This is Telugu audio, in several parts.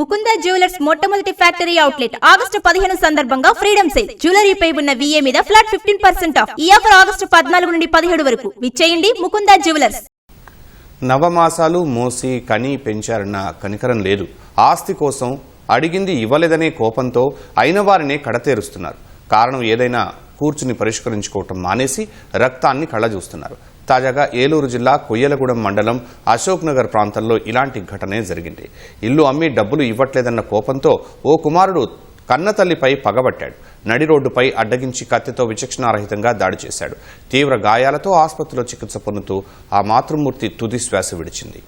ముకుంద జ్యువెలర్స్ మొట్టమొదటి ఫ్యాక్టరీ అవుట్లెట్ ఆగస్టు పదిహేను సందర్భంగా ఫ్రీడమ్ సేల్. జ్యువెలరీపై ఉన్న విఏ మీద ఫ్లాట్ ఫిఫ్టీన్ పర్సెంట్ ఆఫ్. ఈ ఆఫర్ ఆగస్టు పద్నాలుగు నుండి పదిహేడు వరకు. విచ్చేయండి ముకుంద జ్యువెలర్స్. నవమాసాలు మోసి కని పెంచారన్న కనికరం లేదు. ఆస్తి కోసం అడిగింది ఇవ్వలేదనే కోపంతో అయిన వారినే కడతేరుస్తున్నారు. కారణం ఏదైనా కూర్చుని పరిష్కరించుకోవటం మానేసి రక్తాన్ని కళ్ళ చూస్తున్నారు తాజాగా ఏలూరు జిల్లా కొయ్యలగూడెం మండలం అశోక్ నగర్ ప్రాంతంలో ఇలాంటి ఘటనే జరిగింది. ఇల్లు అమ్మి డబ్బులు ఇవ్వట్లేదన్న కోపంతో ఓ కుమారుడు కన్నతల్లిపై పగబట్టాడు. నడి రోడ్డుపై అడ్డగించి కత్తితో విచక్షణారహితంగా దాడి చేశాడు. తీవ్ర గాయాలతో ఆసుపత్రిలో చికిత్స పొందుతూ ఆ మాతృమూర్తి తుది శ్వాస విడిచింది.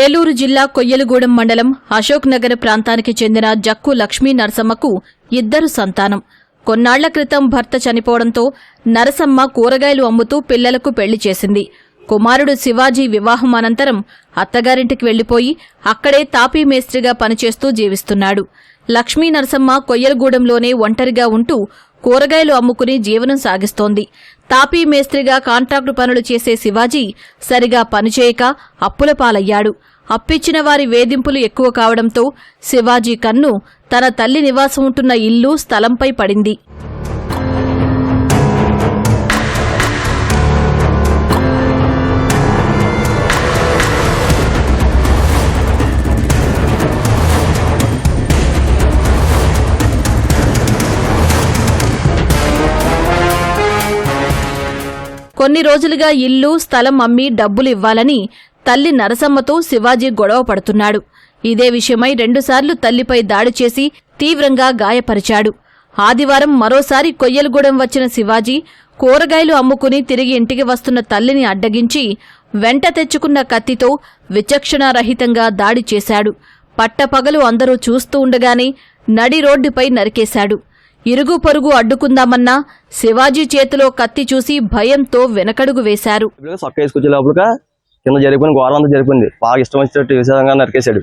ఏలూరు జిల్లా కొయ్యలగూడెం మండలం అశోక్ నగర్ ప్రాంతానికి చెందిన జక్కు లక్ష్మీ నరసమ్మకు ఇద్దరు సంతానం. కొన్నాళ్ళ క్రితం భర్త చనిపోవడంతో నరసమ్మ కూరగాయలు అమ్ముతూ పిల్లలకు పెళ్ళి చేసింది. కుమారుడు శివాజీ వివాహం అనంతరం అత్తగారింటికి వెళ్ళిపోయి అక్కడే తాపీ మేస్త్రిగా పనిచేస్తూ జీవిస్తున్నాడు. లక్ష్మీ నరసమ్మ కొయ్యలగూడెంలోనే ఒంటరిగా ఉంటూ కూరగాయలు అమ్ముకుని జీవనం సాగిస్తోంది. తాపీ మేస్త్రిగా కాంట్రాక్టు పనులు చేసే శివాజీ సరిగా పనిచేయక అప్పుల పాలయ్యాడు. అప్పిచ్చిన వారి వేధింపులు ఎక్కువ కావడంతో శివాజీ కన్ను తన తల్లి నివాసం ఉంటున్న ఇల్లు స్థలంపై పడింది. కొన్ని రోజులుగా ఇల్లు స్థలం అమ్మి డబ్బులు ఇవ్వాలని తల్లి నరసమ్మతో శివాజీ గొడవ పడుతున్నాడు. ఇదే విషయమై రెండుసార్లు తల్లిపై దాడి చేసి తీవ్రంగా గాయపరిచాడు. ఆదివారం మరోసారి కొయ్యలగూడెం వచ్చిన శివాజీ కూరగాయలు అమ్ముకుని తిరిగి ఇంటికి వస్తున్న తల్లిని అడ్డగించి వెంట తెచ్చుకున్న కత్తితో విచక్షణారహితంగా దాడి చేశాడు. పట్టపగలు అందరూ చూస్తూ ఉండగానే నడి రోడ్డుపై నరికేశాడు. ఇరుగు పొరుగు అడ్డుకుందామన్నా శివాజీ చేతిలో కత్తి చూసి భయంతో వెనకడుగు వేశారు. ఇప్పుడు సొక్క వేసుకొచ్చే లోపల కింద జరిగిపోయిన ఘోరం అంతా బాగా ఇష్టం వచ్చినట్టు విషయంగా నరికేశాడు.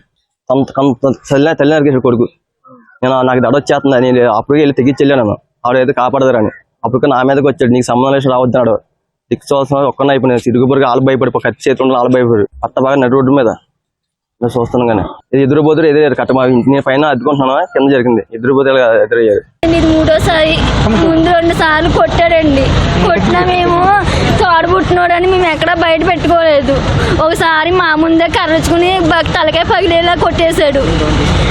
తల్లి తల్లి నరికేశాడు కొడుకు. నేను నాకు దడ వచ్చేస్తుంది నేను అప్పుడు వెళ్ళి తెగించి వెళ్ళాను ఆవిడ కాపాడదారని. అప్పుడు నా మీదకి వచ్చాడు. నీకు సంబంధం లేదు రావద్దాడు దిక్కు చూసిన ఒక్కనే అయిపోయింది సిరుగు పొరుగు ఆలు భయపడి కత్తి చేతి ఉండాలి ఆలు భయపడి. అత్త బాగా నడి రోడ్డు మీద. నేను చూస్తున్నాను కానీ. ఇది ఎదురు పోతురు ఎదురు కట్ట మా ఇంటి నేను పైన అద్దుకుంటున్నాను. కింద జరిగింది. ఎదురు పోతే ఎదురయ్యారు ఇది మూడోసారి ముందు రెండు సార్లు కొట్టాడండి. కొట్టినా మేము తోడబుట్టినోడని మేము ఎక్కడా బయట పెట్టుకోలేదు. ఒకసారి మా ముందే కర్రచుకుని తలకాయ పగిలేలా కొట్టేశాడు.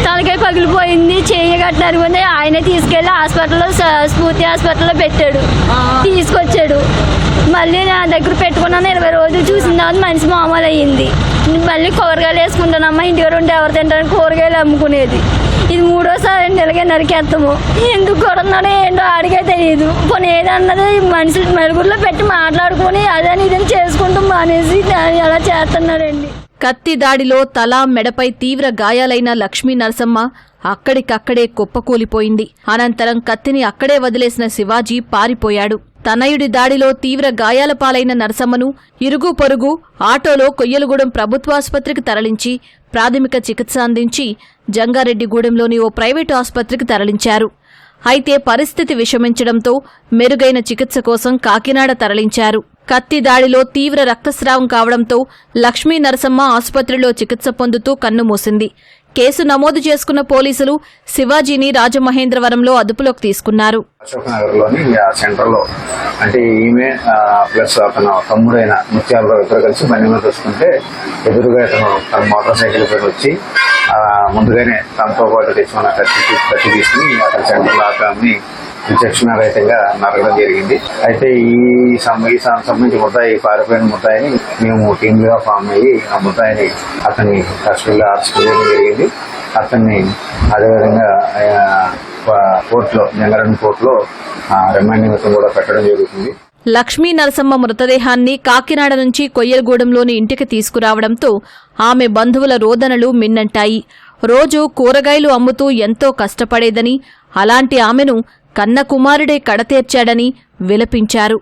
తలకాయ పగిలిపోయింది చెయ్యి కట్టారు ఆయనే తీసుకెళ్ళి హాస్పిటల్లో స్ఫూర్తి హాస్పిటల్లో పెట్టాడు. తీసుకొచ్చాడు. మళ్ళీ నా దగ్గర పెట్టుకున్నాను ఇరవై రోజులు చూసిన తర్వాత మనిషి మామూలు అయ్యింది మళ్ళీ కూరగాయలు వేసుకుంటానమ్మా ఇంటికి ఉంటే ఎవరు తింటారని కూరగాయలు అమ్ముకునేది. ఇది మూడోసారి అండి నరికేస్తాము ఎందుకు కొడుతున్నాడో ఏంటో అడిగే తెలియదు పోనీ ఏదన్నది మనుషులు నలుగురిలో పెట్టి మాట్లాడుకొని అదని ఇదని చేసుకుంటూ మానేసి దాన్ని అలా చేస్తున్నాడండి. కత్తి దాడిలో తల మెడపై తీవ్ర గాయాలైన లక్ష్మీ నరసమ్మ అక్కడికక్కడే కుప్పకూలిపోయింది. అనంతరం కత్తిని అక్కడే వదిలేసిన శివాజీ పారిపోయాడు. తనయుడి దాడిలో తీవ్ర గాయాల పాలైన నరసమ్మను ఇరుగు పొరుగు ఆటోలో కొయ్యలగూడెం ప్రభుత్వాసుపత్రికి తరలించి ప్రాథమిక చికిత్స అందించి జంగారెడ్డిగూడెంలోని ఓ ప్రైవేటు ఆసుపత్రికి తరలించారు. అయితే పరిస్థితి విషమించడంతో మెరుగైన చికిత్స కోసం కాకినాడ తరలించారు. కత్తి దాడిలో తీవ్ర రక్తస్రావం కావడంతో లక్ష్మీ నరసమ్మ ఆసుపత్రిలో చికిత్స పొందుతూ కన్నుమూసింది కేసు నమోదు చేసుకున్న పోలీసులు శివాజీని రాజమహేంద్రవరంలో అదుపులోకి తీసుకున్నారు. అశోక్ నగర్లోని సెంటర్లో అంటే ఈమె ప్లస్ అతను తమ్ముడైన ముత్యాలరావు ఇద్దరు కలిసి బండి మీద వస్తుంటే ఎదురుగా ఇతను తన మోటార్ సైకిల్ పైన వచ్చి ముందుగానే తనతో పాటు తెచ్చుకున్న కత్తి కత్తి తీసుకుని అతని సెంటర్లో అతన్ని విచక్షణారహితంగా నరకడం జరిగింది. అయితే ఈ ఈ సంబంధించి ముద్దాయి పారిపోయిన ముద్దాయిని మేము టీమ్ ఫామ్ అయ్యి ఆ ముద్దాయిని అతన్ని కస్టడీలో అరెస్ట్ చేయడం జరిగింది. అతన్ని అదేవిధంగా కోర్టులో జంగారెడ్డి కోర్టులో రిమాండ్ నిమిత్తం కూడా పెట్టడం జరుగుతుంది. లక్ష్మీ నరసమ్మ మృతదేహాన్ని కాకినాడ నుంచి కొయ్యలగూడెంలోని ఇంటికి తీసుకురావడంతో ఆమె బంధువుల రోదనలు మిన్నంటాయి. రోజు కూరగాయలు అమ్ముతూ ఎంతో కష్టపడేదని అలాంటి ఆమెను కన్న కుమారుడే కడతేర్చాడని విలపించారు.